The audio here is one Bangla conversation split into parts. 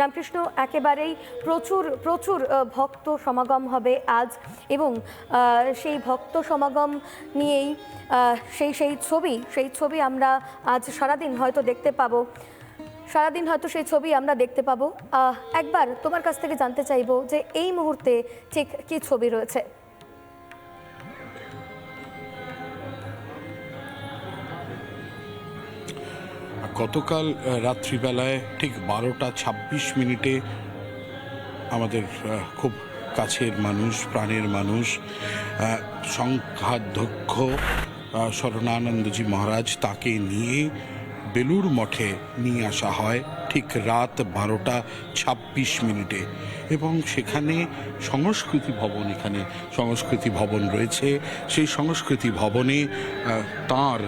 রামকৃষ্ণ, একেবারেই প্রচুর প্রচুর ভক্ত সমাগম হবে আজ এবং সেই ভক্ত সমাগম নিয়েই সেই সেই ছবি সেই ছবি আমরা আজ সারাদিন হয়তো দেখতে পাবো। সারাদিন হয়তো সেই ছবি আমরা দেখতে পাবো। একবার তোমার কাছ থেকে জানতে চাইব যে এই মুহূর্তে ঠিক কি ছবি রয়েছে? গতকাল রাত্রিবেলায় ঠিক বারোটা ছাব্বিশ মিনিটে আমাদের খুব কাছের মানুষ, প্রাণের মানুষ সংখ্যাধ্যক্ষ শরণানন্দজি মহারাজ তাকে নিয়ে বেলুর মঠে নিয়ে আসা হয়। ঠিক রাত বারোটা ছাব্বিশ মিনিটে। এবং সেখানে সংস্কৃতি ভবন এখানে সংস্কৃতি ভবন রয়েছে। সেই সংস্কৃতি ভবনে তাঁর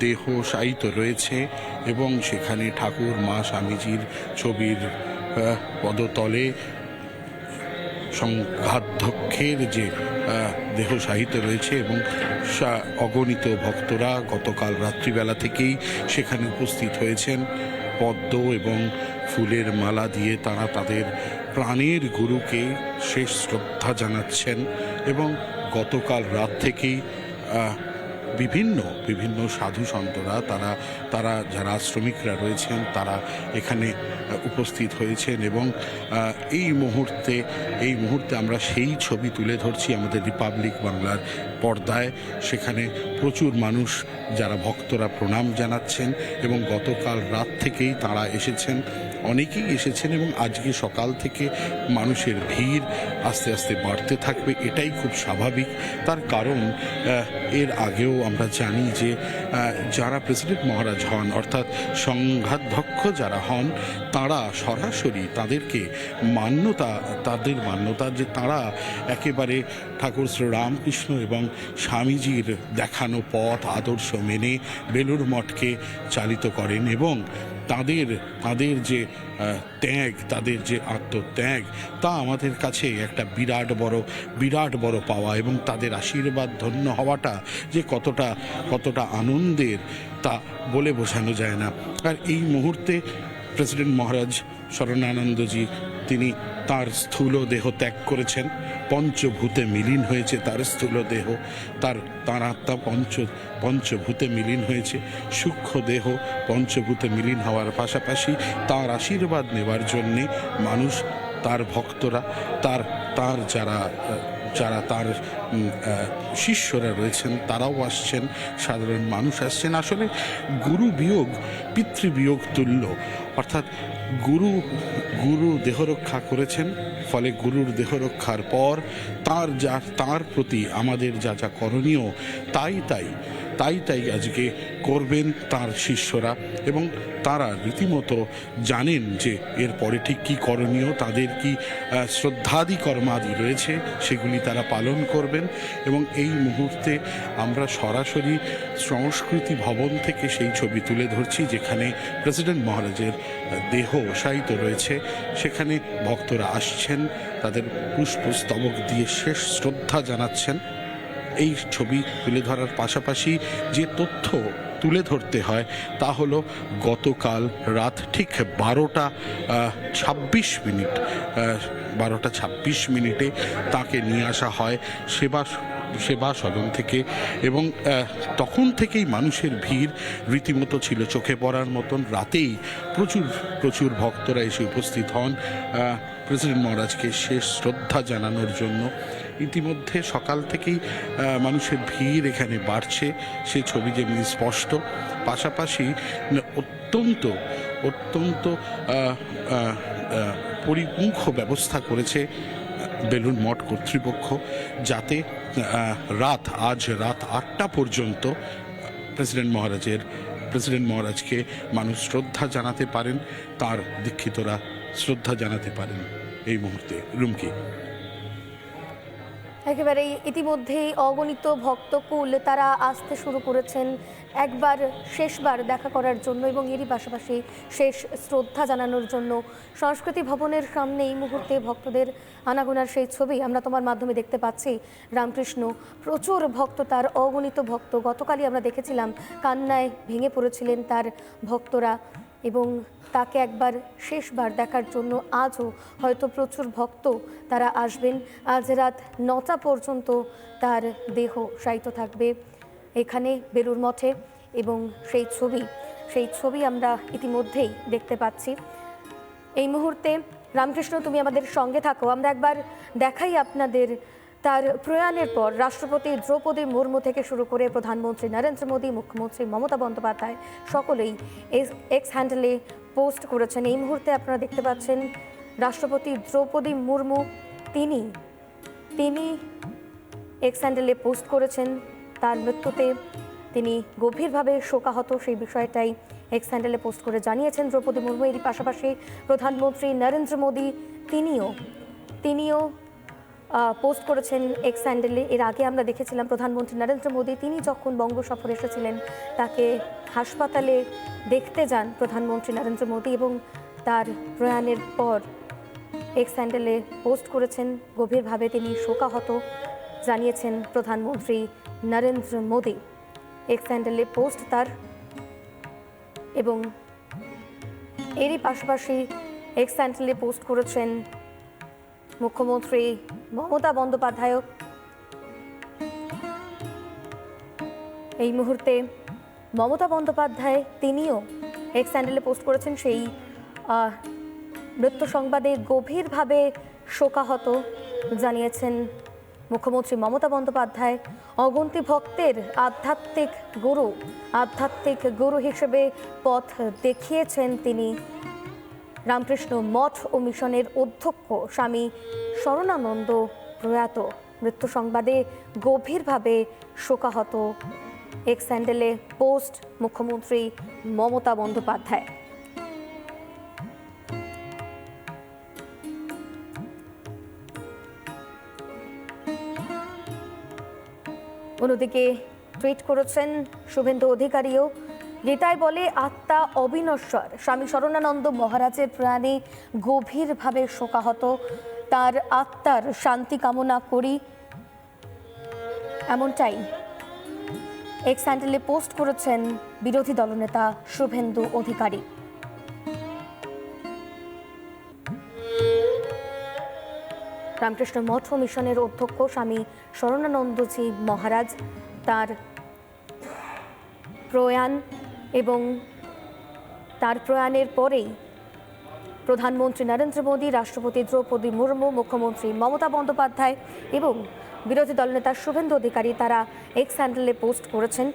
দেহ শায়িত রয়েছে এবং সেখানে ঠাকুর, মা স্বামীজির ছবির পদতলে সংঘাধ্যক্ষের যে দেহ সাহিত্য রয়েছে এবং অগণিত ভক্তরা গতকাল রাত্রিবেলা থেকেই সেখানে উপস্থিত হয়েছেন। পদ্ম এবং ফুলের মালা দিয়ে তারা তাদের প্রাণের গুরুকে শেষ শ্রদ্ধা জানাচ্ছেন এবং গতকাল রাত থেকেই বিভিন্ন বিভিন্ন সাধু সন্তরা, তারা তারা যারা শ্রমিকরা রয়েছেন, তারা এখানে উপস্থিত হয়েছেন এবং এই মুহূর্তে এই মুহূর্তে আমরা সেই ছবি তুলে ধরছি আমাদের রিপাবলিক বাংলার পর্দায়। সেখানে প্রচুর মানুষ যারা ভক্তরা প্রণাম জানাচ্ছেন এবং গতকাল রাত থেকেই তারা এসেছেন। অনেকেই এসেছেন এবং আজকে সকাল থেকে মানুষের ভিড় আস্তে আস্তে বাড়তে থাকবে, এটাই খুব স্বাভাবিক। তার কারণ এর আগেও আমরা জানি যে যারা প্রেসিডেন্ট মহারাজ হন, অর্থাৎ সংঘাধ্যক্ষ যারা হন, তারা সরাসরি তাদেরকে মান্যতা, তাদের মান্যতা যে তারা একেবারে ঠাকুর শ্রী রামকৃষ্ণ এবং স্বামীজির দেখানো পথ, আদর্শ মেনে বেলুর মঠকে চালিত করেন এবং তাদের তাদের যে ত্যাগ, তাদের যে আত্মত্যাগ, তা আমাদের কাছে একটা বিরাট বড় বিরাট বড় পাওয়া এবং তাদের আশীর্বাদ ধন্য হওয়াটা যে কতটা কতটা আনন্দের তা বলে বোঝানো যায় না। আর এই মুহূর্তে প্রেসিডেন্ট মহারাজ শরণানন্দজি তিনি তার স্থূল দেহ ত্যাগ করেছেন। পঞ্চভূতে মিলিন হয়েছে তার স্থূল দেহ। তার তার আত্মা পঞ্চ, পঞ্চভূতে মিলিন হয়েছে। সূক্ষ্ম দেহ পঞ্চভূতে মিলিন হওয়ার পাশাপাশি তার আশীর্বাদ নেবার জন্যে মানুষ, তার ভক্তরা, তার তার যারা যারা তার শিষ্যরা রয়েছেন, তারাও আসছেন। সাধারণ মানুষ আসছেন। আসলে গুরু বিয়োগ পিতৃবিয়োগ তুল্য। অর্থাৎ গুরু গুরু দেহরক্ষা করেছেন, ফলে গুরুর দেহরক্ষার পর তার যা, তার প্রতি আমাদের যা যা করণীয়, তাই তাই তাই তাই আজকে করবেন তার শিষ্যরা এবং তারা রীতিমতো জানেন যে এর পরে ঠিক কী করণীয়, তাদের কি শ্রদ্ধাদি কর্মাদি রয়েছে, সেগুলি তারা পালন করবেন এবং এই মুহূর্তে আমরা সরাসরি সংস্কৃতি ভবন থেকে সেই ছবি তুলে ধরছি, যেখানে প্রেসিডেন্ট মহারাজের দেহ শায়িত রয়েছে। সেখানে ভক্তরা আসছেন, তাদের পুষ্পস্তবক দিয়ে শেষ শ্রদ্ধা জানাচ্ছেন। এই ছবি তুলে ধরার পাশাপাশি যে তথ্য তুলে ধরতে হয় তা হলো গতকাল রাত ঠিক বারোটা ছাব্বিশ মিনিট বারোটা ছাব্বিশ মিনিটে তাকে নিয়ে আসা হয় সেবা সেবা সদন থেকে এবং তখন থেকেই মানুষের ভিড় রীতিমতো ছিল চোখে পড়ার মতন। রাতেই প্রচুর প্রচুর ভক্তরা এসে উপস্থিত হন। প্রেসিডেন্ট মহারাজকে শেষ শ্রদ্ধা জানানোর জন্য ইতিমধ্যে সকাল থেকেই মানুষের ভিড় এখানে বাড়ছে। সে ছবি যেমনি স্পষ্ট, পাশাপাশি অত্যন্ত অত্যন্ত পরিপুঙ্খ ব্যবস্থা করেছে বেলুন মঠ কর্তৃপক্ষ, যাতে রাত, আজ রাত আটটা পর্যন্ত প্রেসিডেন্ট মহারাজের, প্রেসিডেন্ট মহারাজকে মানুষ শ্রদ্ধা জানাতে পারেন, তার দীক্ষিতরা শ্রদ্ধা জানাতে পারেন এই মুহূর্তে। রুমকি। একেবারেই ইতিমধ্যেই অগণিত ভক্তকুল তারা আসতে শুরু করেছেন একবার, শেষবার দেখা করার জন্য এবং এরই পাশাপাশি শেষ শ্রদ্ধা জানানোর জন্য। সংস্কৃতি ভবনের সামনে এই মুহূর্তে ভক্তদের আনাগোনার সেই ছবি আমরা তোমার মাধ্যমে দেখতে পাচ্ছি। রামকৃষ্ণ, প্রচুর ভক্ত তার অগণিত ভক্ত। গতকালই আমরা দেখেছিলাম কান্নায় ভেঙে পড়েছিলেন তার ভক্তরা। এবং তাকে একবার শেষবার দেখার জন্য আজও হয়তো প্রচুর ভক্ত তারা আসবেন। আজ রাত নটা পর্যন্ত তার দেহ শায়িত থাকবে এখানে বেলুর মঠে এবং সেই ছবি সেই ছবি আমরা ইতিমধ্যেই দেখতে পাচ্ছি। এই মুহূর্তে রামকৃষ্ণ তুমি আমাদের সঙ্গে থাকো, আমরা একবার দেখাই আপনাদের তার প্রয়াণের পর রাষ্ট্রপতি দ্রৌপদী মুর্মু থেকে শুরু করে প্রধানমন্ত্রী নরেন্দ্র মোদী, মুখ্যমন্ত্রী মমতা বন্দ্যোপাধ্যায় সকলেই এক্স হ্যান্ডেলে পোস্ট করেছেন। এই মুহূর্তে আপনারা দেখতে পাচ্ছেন রাষ্ট্রপতি দ্রৌপদী মুর্মু, তিনি তিনি এক্স হ্যান্ডেলে পোস্ট করেছেন তার মৃত্যুতে। তিনি গভীরভাবে শোকাহত, সেই বিষয়টাই এক্স হ্যান্ডেলে পোস্ট করে জানিয়েছেন দ্রৌপদী মুর্মু। এরই পাশাপাশি প্রধানমন্ত্রী নরেন্দ্র মোদী, তিনিও তিনিও পোস্ট করেছেন এক্স হ্যান্ডেলে এর আগে আমরা দেখেছিলাম প্রধানমন্ত্রী নরেন্দ্র মোদী, তিনি যখন বঙ্গ সফরে এসেছিলেন, তাকে হাসপাতালে দেখতে যান প্রধানমন্ত্রী নরেন্দ্র মোদী এবং তার প্রয়াণের পর এক্স হ্যান্ডেলে পোস্ট করেছেন। গভীরভাবে তিনি শোকাহত জানিয়েছেন প্রধানমন্ত্রী নরেন্দ্র মোদী। এক্স হ্যান্ডেলে পোস্ট তার এবং এরই পাশাপাশি এক্স হ্যান্ডেলে পোস্ট করেছেন মুখ্যমন্ত্রী মমতা বন্দ্যোপাধ্যায় এই মুহূর্তে মমতা বন্দ্যোপাধ্যায় তিনিও এক্স হ্যান্ডেলে পোস্ট করেছেন সেই মৃত্যু সংবাদে গভীরভাবে শোকাহত জানিয়েছেন মুখ্যমন্ত্রী মমতা বন্দ্যোপাধ্যায়। অগন্তি ভক্তের আধ্যাত্মিক গুরু আধ্যাত্মিক গুরু হিসেবে পথ দেখিয়েছেন তিনি রামকৃষ্ণ মঠ ও মিশনের অধ্যক্ষ স্বামী শরণানন্দ প্রয়াত। মৃত্যু সংবাদে গভীরভাবে শোকাহত। এক্স স্যান্ডেলে পোস্ট, মুখ্যমন্ত্রী মমতা বন্দ্যোপাধ্যায়। অন্যদিকে টুইট করেছেন শুভেন্দু অধিকারীও। গীতায় বলে আত্মা অবিনশ্বর। স্বামী শরণানন্দ মহারাজের প্রাণে গভীরভাবে শোকাহত। তার আত্মার শান্তি কামনা করি। এমনটাই এক্স হ্যান্ডেলে পোস্ট করেছেন বিরোধী দলনেতা শুভেন্দু অধিকারী। রামকৃষ্ণ মঠ মিশনের অধ্যক্ষ স্বামী শরণানন্দজি মহারাজ, তার প্রয়াণ এবং তার প্রয়াণের পরেই প্রধানমন্ত্রী নরেন্দ্র মোদী, রাষ্ট্রপতি দ্রৌপদী মুর্মু, মুখ্যমন্ত্রী মমতা বন্দ্যোপাধ্যায় এবং বিরোধী দলনেতা শুভেন্দু অধিকারী তারা এক্স হ্যান্ডেলে পোস্ট করেছেন।